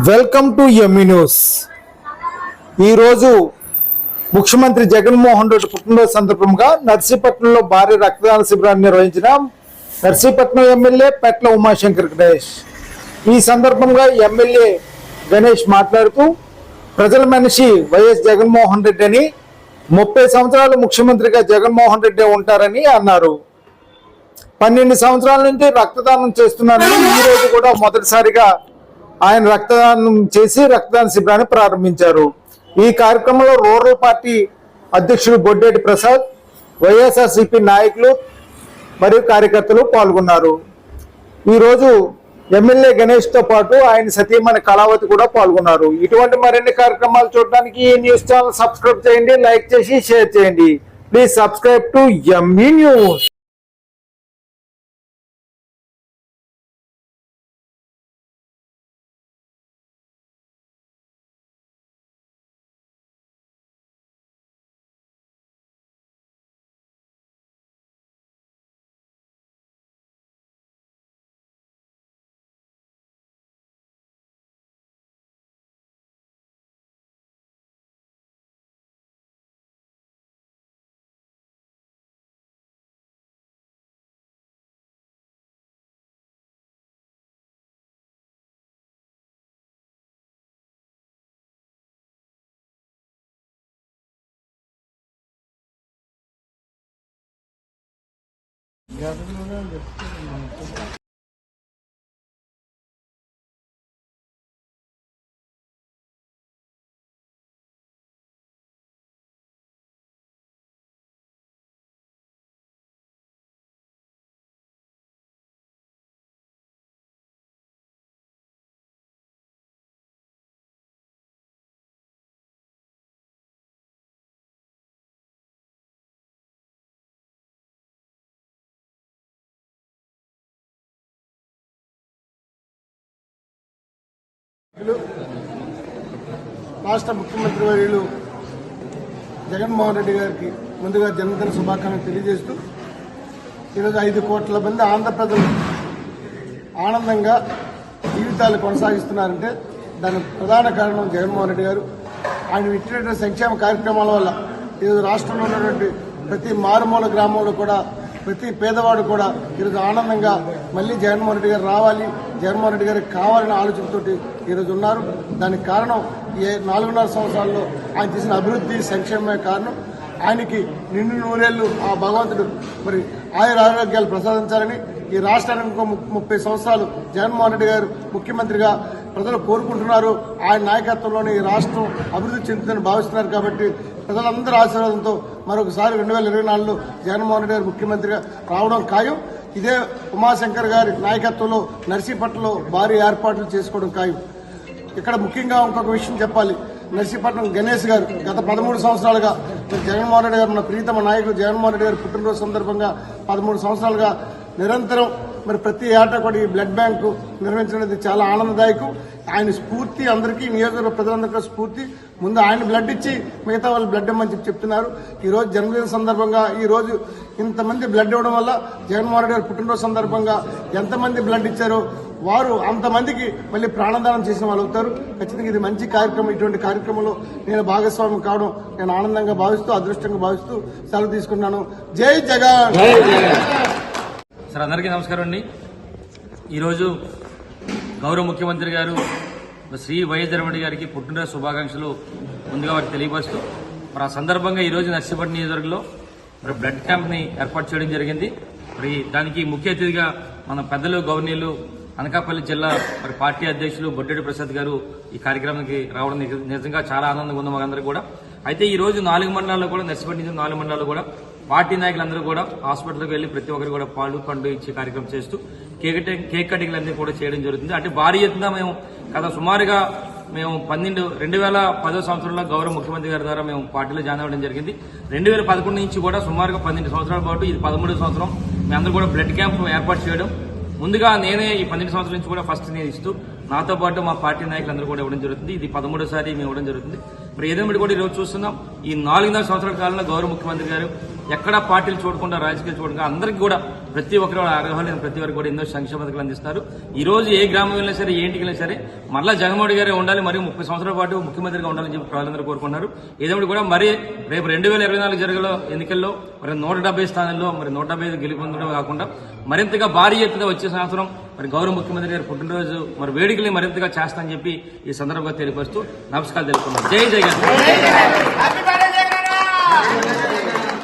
Welcome to yummy news ఈరోజు ముఖ్యమంత్రి జగన్మోహన్ రెడ్డి పుట్టినరోజు సందర్భంగా నర్సీపట్నంలో భారీ రక్తదాన శిబిరాన్ని నిర్వహించిన నర్సీపట్నం ఎమ్మెల్యే పెట్ల ఉమాశంకర్ గణేష్. ఈ సందర్భంగా ఎమ్మెల్యే గణేష్ మాట్లాడుతూ ప్రజల మనిషి వైఎస్ జగన్మోహన్ రెడ్డి అని ముప్పై సంవత్సరాలు ముఖ్యమంత్రిగా జగన్మోహన్ రెడ్డి ఉంటారని అన్నారు. పన్నెండు సంవత్సరాల నుంచి రక్తదానం చేస్తున్నారని ఈ రోజు కూడా మొదటిసారిగా ఆయన రక్తదానం చేసి రక్తదాన శిబిరాన్ని ప్రారంభించారు. ఈ కార్యక్రమంలో రూరల్ పార్టీ అధ్యక్షుడు బొడ్డేటి ప్రసాద్ వైఎస్ఆర్సిపి నాయకులు మరియు కార్యకర్తలు పాల్గొన్నారు. ఈరోజు ఎమ్మెల్యే గణేష్తో పాటు ఆయన సతీమణి కళావతి కూడా పాల్గొన్నారు. ఇటువంటి మరిన్ని కార్యక్రమాలు చూడడానికి ఈ న్యూస్ ఛానల్ సబ్స్క్రైబ్ చేయండి లైక్ చేసి షేర్ చేయండి. Please subscribe to ME news. నాయకులు, రాష్ట్ర ముఖ్యమంత్రి వర్యులు జగన్మోహన్ రెడ్డి గారికి ముందుగా జన్మదిన శుభాకాంక్షలు తెలియజేస్తూ ఈరోజు ఐదు కోట్ల మంది ఆంధ్రప్రజలు ఆనందంగా జీవితాలు కొనసాగిస్తున్నారంటే దానికి ప్రధాన కారణం జగన్మోహన్ రెడ్డి గారు. ఆయన ఇచ్చినటువంటి సంక్షేమ కార్యక్రమాల వల్ల ఈరోజు రాష్ట్రంలో ఉన్నటువంటి ప్రతి మారుమూల గ్రామంలో కూడా ప్రతి పేదవాడు కూడా ఈరోజు ఆనందంగా మళ్ళీ జగన్మోహన్ రెడ్డి గారు రావాలి జగన్మోహన్ రెడ్డి గారికి కావాలనే ఆలోచనతోటి ఈరోజు ఉన్నారు. దానికి కారణం ఏ నాలుగున్నర సంవత్సరాల్లో ఆయన చేసిన అభివృద్ధి సంక్షేమమే కారణం. ఆయనకి నిండు నూరేళ్ళు ఆ భగవంతుడు మరి ఆయుర ఆరోగ్యాలు ప్రసాదించాలని ఈ రాష్ట్రానికి ఇంకో ముప్పై సంవత్సరాలు జగన్మోహన్ రెడ్డి గారు ముఖ్యమంత్రిగా ప్రజలు కోరుకుంటున్నారు. ఆయన నాయకత్వంలోనే ఈ రాష్ట్రం అభివృద్ధి చెందుతుందని భావిస్తున్నారు కాబట్టి ప్రజలందరి ఆశీర్వాదంతో మరొకసారి రెండు వేల ఇరవై నాలుగులో జగన్మోహన్ రెడ్డి గారు ముఖ్యమంత్రిగా రావడం ఖాయం. ఇదే ఉమాశంకర్ గారి నాయకత్వంలో నర్సీపట్నంలో భారీ ఏర్పాట్లు చేసుకోవడం ఖాయం. ఇక్కడ ముఖ్యంగా ఇంకొక విషయం చెప్పాలి. నర్సీపట్నం గణేష్ గారు గత పదమూడు సంవత్సరాలుగా జగన్మోహన్ రెడ్డి గారు మన ప్రీతమ నాయకుడు జగన్మోహన్ రెడ్డి గారు పుట్టినరోజు సందర్భంగా పదమూడు సంవత్సరాలుగా నిరంతరం మరి ప్రతి ఏటా కూడా ఈ బ్లడ్ బ్యాంకు నిర్వహించడం చాలా ఆనందదాయకం. ఆయన స్ఫూర్తి అందరికీ నియోజకవర్గ ప్రజలందరికీ స్ఫూర్తి. ముందు ఆయన బ్లడ్ ఇచ్చి మిగతా వాళ్ళు బ్లడ్ ఇవ్వమని చెప్పి చెప్తున్నారు. ఈ రోజు జన్మదిన సందర్భంగా ఈరోజు ఇంతమంది బ్లడ్ ఇవ్వడం వల్ల జగన్మోహన్ రెడ్డి గారు పుట్టినరోజు సందర్భంగా ఎంతమంది బ్లడ్ ఇచ్చారో వారు అంతమందికి మళ్ళీ ప్రాణదానం చేసిన వాళ్ళు అవుతారు. ఖచ్చితంగా ఇది మంచి కార్యక్రమం. ఇటువంటి కార్యక్రమంలో నేను భాగస్వామి కావడం నేను ఆనందంగా భావిస్తూ అదృష్టంగా భావిస్తూ సెలవు తీసుకున్నాను జై జగన్! సార్ అందరికీ నమస్కారం అండి. ఈరోజు గౌరవ ముఖ్యమంత్రి గారు శ్రీ వైఎస్ రెడ్డి గారికి పుట్టినరోజు శుభాకాంక్షలు ముందుగా వారికి తెలియపరుస్తూ మరి ఆ సందర్భంగా ఈరోజు నర్సిపట్నం నియోజకవర్గంలో మరి బ్లడ్ క్యాంప్ని ఏర్పాటు చేయడం జరిగింది. మరి దానికి ముఖ్య అతిథిగా మన పెద్దలు గవర్నీలు అనకాపల్లి జిల్లా మరి పార్టీ అధ్యక్షులు బొడ్డెడి ప్రసాద్ గారు ఈ కార్యక్రమానికి రావడం నిజంగా చాలా ఆనందంగా ఉంది మాకందరూ కూడా. అయితే ఈ రోజు నాలుగు మండలాల్లో కూడా నర్సిపట్టి నుంచి నాలుగు మండలాల్లో కూడా పార్టీ నాయకులందరూ కూడా హాస్పిటల్కి వెళ్ళి ప్రతి ఒక్కరు కూడా పాలు పండు ఇచ్చే కార్యక్రమం చేస్తూ కేక్ కటింగ్ కేక్ కటింగ్లు అన్ని కూడా చేయడం జరుగుతుంది. అంటే భారీ ఎత్తున మేము గత సుమారుగా మేము పన్నెండు రెండు వేల పదో సంవత్సరంలో గౌరవ ముఖ్యమంత్రి గారి ద్వారా మేము పార్టీలో జాయిన్ అవ్వడం జరిగింది. రెండు వేల పదకొండు నుంచి కూడా సుమారుగా పన్నెండు సంవత్సరాల పాటు ఇది పదమూడు సంవత్సరం మేమందరూ కూడా బ్లడ్ క్యాంప్ ఏర్పాటు చేయడం. ముందుగా నేనే ఈ పన్నెండు సంవత్సరాల నుంచి కూడా ఫస్ట్ నేను ఇస్తూ నాతో పాటు మా పార్టీ నాయకులందరూ కూడా ఇవ్వడం జరుగుతుంది. ఇది పదమూడోసారి మేము ఇవ్వడం జరుగుతుంది. మరి కూడా ఈరోజు చూస్తున్నాం. ఈ నాలుగున్నర సంవత్సరాల కాలంలో గౌరవ ముఖ్యమంత్రి గారు ఎక్కడ పార్టీలు చూడకుండా రాజకీయాలు చూడకుండా అందరికీ కూడా ప్రతి ఒక్కరు అర్హులైన ప్రతి ఒక్కరు కూడా ఎన్నో సంక్షేమ పథకాలు అందిస్తారు. ఈ రోజు ఏ గ్రామం వెళ్ళినా సరే ఏ ఇంటికి వెళ్ళినా సరే మరలా జగన్మోహన్ గారే ఉండాలి మరియు ముప్పై సంవత్సరాల పాటు ముఖ్యమంత్రిగా ఉండాలని చెప్పి ప్రజలందరూ కోరుకున్నారు ఏదేమిటి కూడా మరి రేపు రెండు వేల ఇరవై నాలుగు జరిగే ఎన్నికల్లో మరి నూట డెబ్బై స్థానాల్లో మరి నూట డెబ్బై ఐదు గెలుపొందడం కాకుండా మరింతగా భారీ ఎత్తున వచ్చే సంవత్సరం మరి గౌరవ ముఖ్యమంత్రి గారి పుట్టినరోజు మరి వేడుకల్ని మరింతగా చేస్తానని చెప్పి ఈ సందర్భంగా తెలియపరుస్తూ నమస్కారాలు తెలుపుతున్నాను జై జగన్